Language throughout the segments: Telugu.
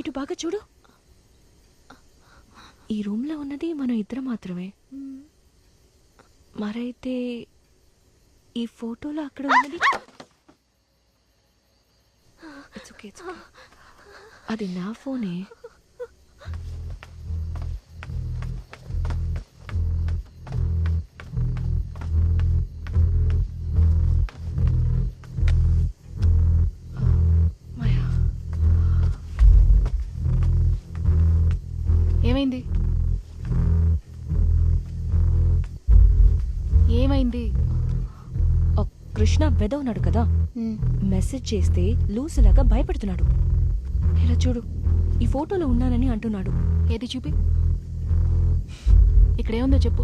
ఇటు బాగా చూడు. ఈ రూమ్లో ఉన్నది మనం ఇద్దరం మాత్రమే. మరైతే ఈ ఫోటోలో అక్కడ ఉన్నది? అది నా ఫోనే. ఏమైంది? ఏమైంది? కృష్ణ వెదవున్నాడు కదా. మెసేజ్ చేస్తే లూసులాగా భయపెడుతున్నాడు. ఇలా చూడు? ఈ ఫోటోలో ఉన్నానని అంటున్నాడు. ఏది చూపి? ఇక్కడేముందో చెప్పు.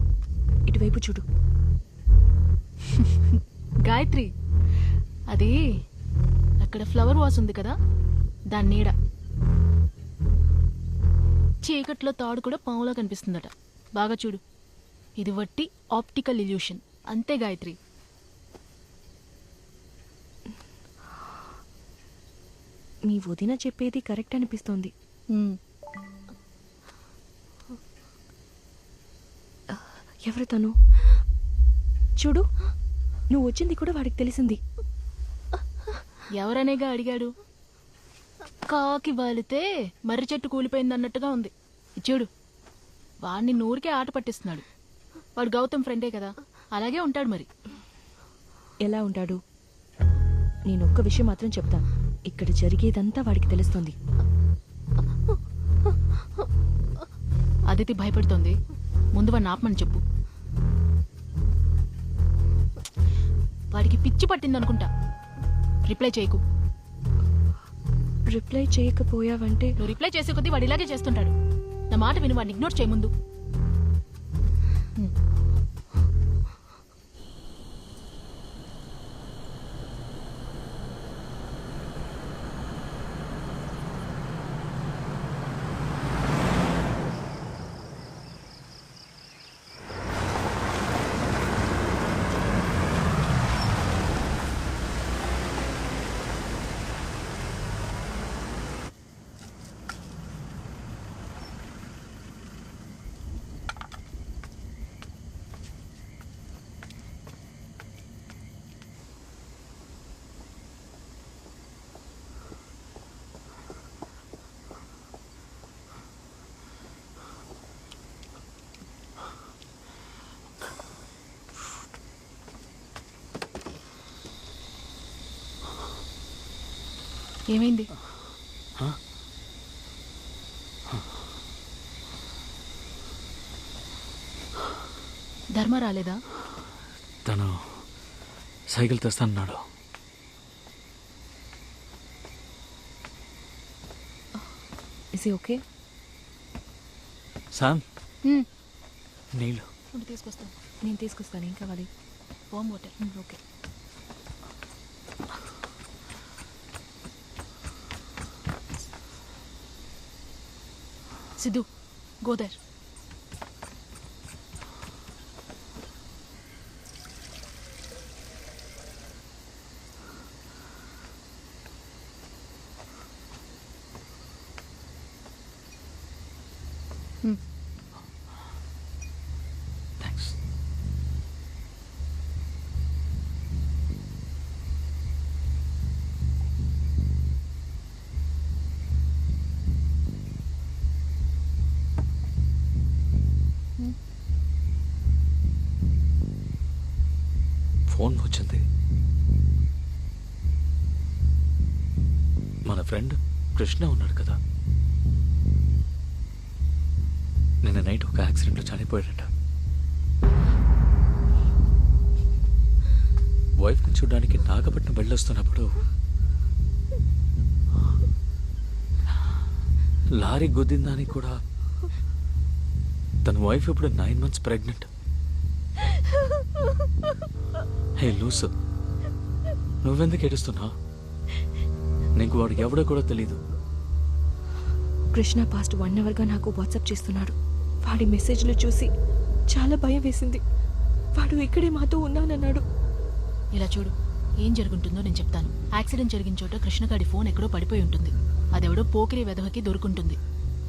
ఇటువైపు చూడు. గాయత్రి అది అక్కడ ఫ్లవర్ వాస్ ఉంది కదా? దాని నీడ. చీకట్లో తాడు కూడా పాములా కనిపిస్తుందట. బాగా చూడు. ఇది వట్టి ఆప్టికల్ ఇల్యూషన్. అంతే గాయత్రి. మీ వదిన చెప్పేది కరెక్ట్ అనిపిస్తోంది. ఎవరు తను? చూడు నువ్వు వచ్చింది కూడా వాడికి తెలిసింది. ఎవరనేగా అడిగాడు? కాకి వాలితే మర్రి చెట్టు కూలిపోయింది అన్నట్టుగా ఉంది చూడు వాడిని నూరికే ఆట పట్టిస్తున్నాడు. వాడు గౌతమ్ ఫ్రెండే కదా అలాగే ఉంటాడు మరి. ఎలా ఉంటాడు? నేను ఒక్క విషయం మాత్రం చెప్తాను ఇక్కడ జరిగేదంతా వాడికి తెలుస్తుంది. అదితి భయపడుతోంది. ముందు వాడిని ఆపమని చెప్పు. వాడికి పిచ్చి పట్టింది అనుకుంటా రిప్లై చేయకు. రిప్లై చేయకపోయావంటే నువ్వు రిప్లై చేసే కొద్దీ వాడు ఇలాగే చేస్తుంటాడు. నా మాట విని వాడిని ఇగ్నోర్ చేయముందు ఏమైంది? ధర్మ రాలేదా? తను cycle తెస్తానన్నాడు. Is okay Sam hmm. నీళ్ళు. తీసుకొస్తాను నేను తీసుకొస్తాను. ఏం కావాలి? Warm water okay Siddhu Gwadar thanks Phone మన ఫ్రెండ్ కృష్ణ ఉన్నాడు కదా. నిన్న నైట్ ఒక యాక్సిడెంట్లో చనిపోయాడట. వైఫ్ని చూడడానికి నాగపట్నం వెళ్ళొస్తున్నప్పుడు లారీ గుద్దిందని కూడా తన వైఫ్ ఇప్పుడు నైన్ మంత్స్ ప్రెగ్నెంట్. హే లూసు. నువ్వెందుకు ఏడుస్తున్నావు? నీకు వాడు ఎవడో కూడా తెలీదు. కృష్ణ పాస్ట్ వన్ అవర్గా నాకు వాట్సాప్ చేస్తున్నాడు. వాడి మెసేజ్లు చూసి చాలా భయం వేసింది. వాడు ఇక్కడే మాతో ఉన్నానన్నాడు. ఇలా చూడు ఏం జరుగుతుందో నేను చెప్తాను. యాక్సిడెంట్ జరిగిన చోట కృష్ణగాడి ఫోన్ ఎక్కడో పడిపోయి ఉంటుంది. అదెవడో పోకిరి వెధవకి దొరుకుంటుంది.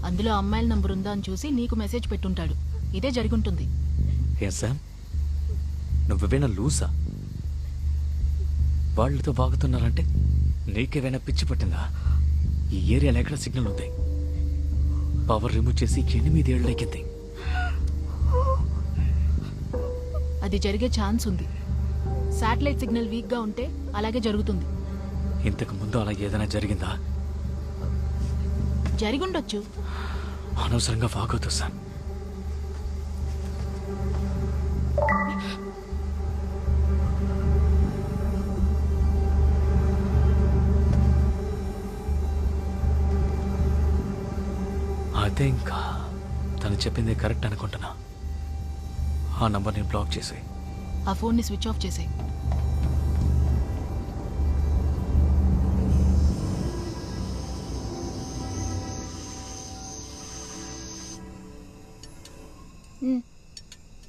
అందులో అమ్మాయిల నంబర్ ఉందా అని చూసి నీకు మెసేజ్ పెట్టుంటాడు. ఇదే జరుగుంటుంది. ఏ శామ్ నువ్వేమైనా లూసా వాళ్ళతో బాగుతున్నారంటే నీకేమైనా పిచ్చి పట్టిందా? ఈ ఏరియాలో ఎక్కడ సిగ్నల్ ఉంది? పవర్ రిమూవ్ చేసి ఎనిమిది ఏళ్ళు ఎక్కింది అది జరిగే ఛాన్స్ ఉంది. శాటిలైట్ సిగ్నల్ వీక్గా ఉంటే అలాగే జరుగుతుంది. ఇంతకు ముందు అలా ఏదైనా జరిగిందా? జరిగుండొచ్చు అనవసరంగా వాగొద్దు శామ్ అదే ఇంకా తను చెప్పింది కరెక్ట్ అనుకుంటున్నా. ఆ నంబర్ని బ్లాక్ చేసి ఆ ఫోన్ని స్విచ్ ఆఫ్ చేసే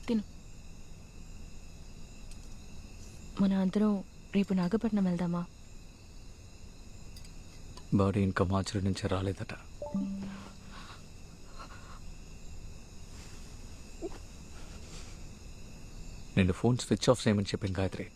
తిను. మన అందరం రేపు నాగపట్నం వెళ్దామా? బాడీ ఇంకా మార్చురి నుంచి రాలేదట. నేను ఫోన్ స్విచ్ ఆఫ్ చేయమని చెప్పింది గాయత్రి.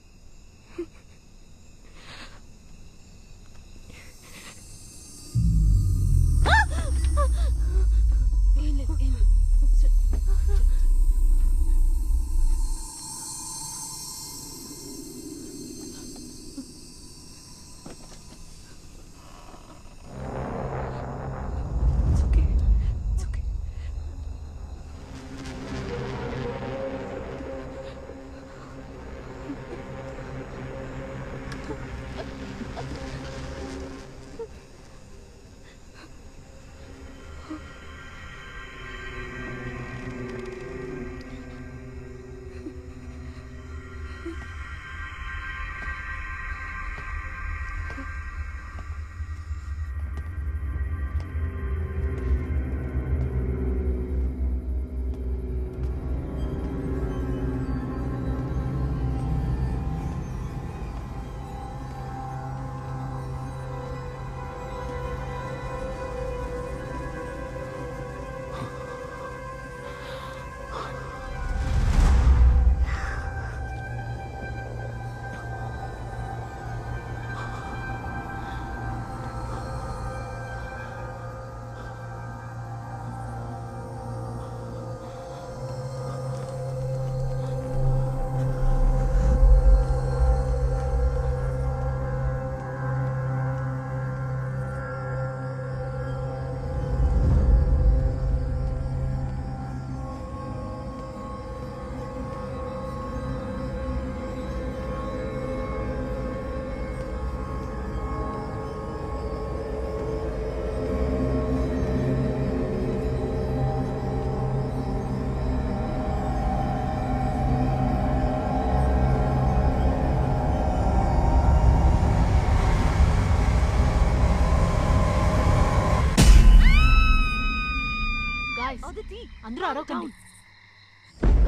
చేసి అందరూ అరవకండి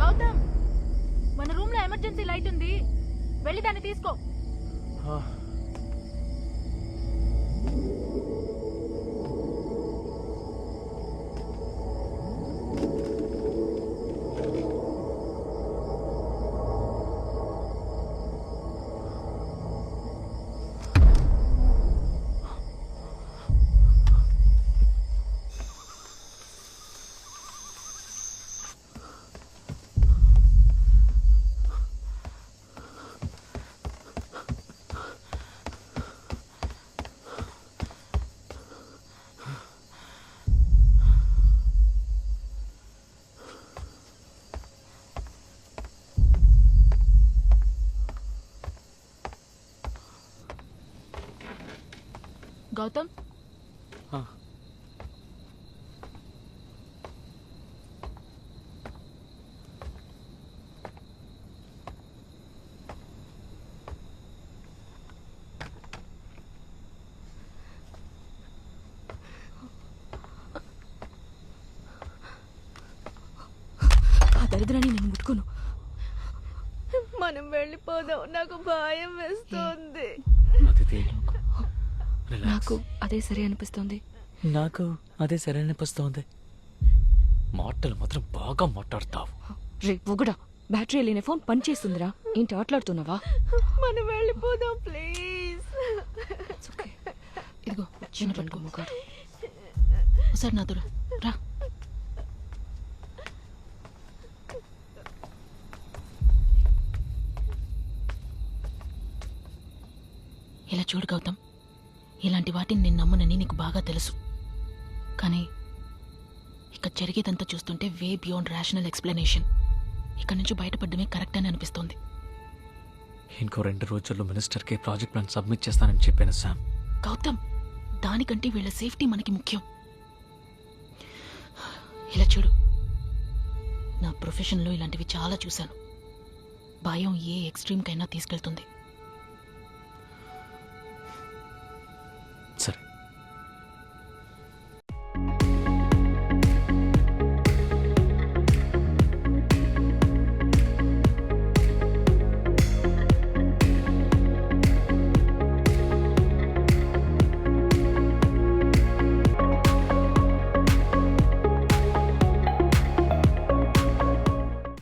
గౌతమ్ మన రూమ్లో ఎమర్జెన్సీ లైట్ ఉంది. వెళ్ళి దాన్ని తీసుకో. గౌతమ్? దరిద్రాన్ని నేను ముట్టుకోను. మనం వెళ్ళిపోదాం. నాకు భయం వేస్తుంది. నాకు అదే సరే అనిపిస్తోంది. నాకు అదే సరైన అనిపిస్తోంది. మాటలు మాత్రం బాగా మాట్లాడతావు. రే ఒకడా బ్యాటరీ లేని ఫోన్ పనిచేస్తుందిరా. ఏంటి ఆటలాడుతున్నావా? మనం వెళ్ళిపోదాం ప్లీజ్. ఇదిగో చిన్న పట్టుకో మొగాడు ఒకసారి నాతో రా. రా. ఇలా చూడు గౌతమ్. ఇలాంటి వాటిని నేను నమ్మనని నీకు బాగా తెలుసు. కానీ ఇక్కడ జరిగేదంతా చూస్తుంటే వే బియాండ్ రేషనల్ ఎక్స్ప్లెనేషన్. ఇక్కడ నుంచి బయటపడమే కరెక్ట్ అని అనిపిస్తోంది. ఇంకో రెండు రోజుల్లో మినిస్టర్కి ప్రాజెక్ట్ ప్లాన్ సబ్మిట్ చేస్తానని చెప్పాను శామ్ గౌతమ్ దానికంటే వీళ్ళ సేఫ్టీ మనకి ముఖ్యం. ఇలా చూడు. నా ప్రొఫెషన్లో ఇలాంటివి చాలా చూశాను. భయం ఏ ఎక్స్ట్రీమ్కైనా తీసుకెళ్తుంది.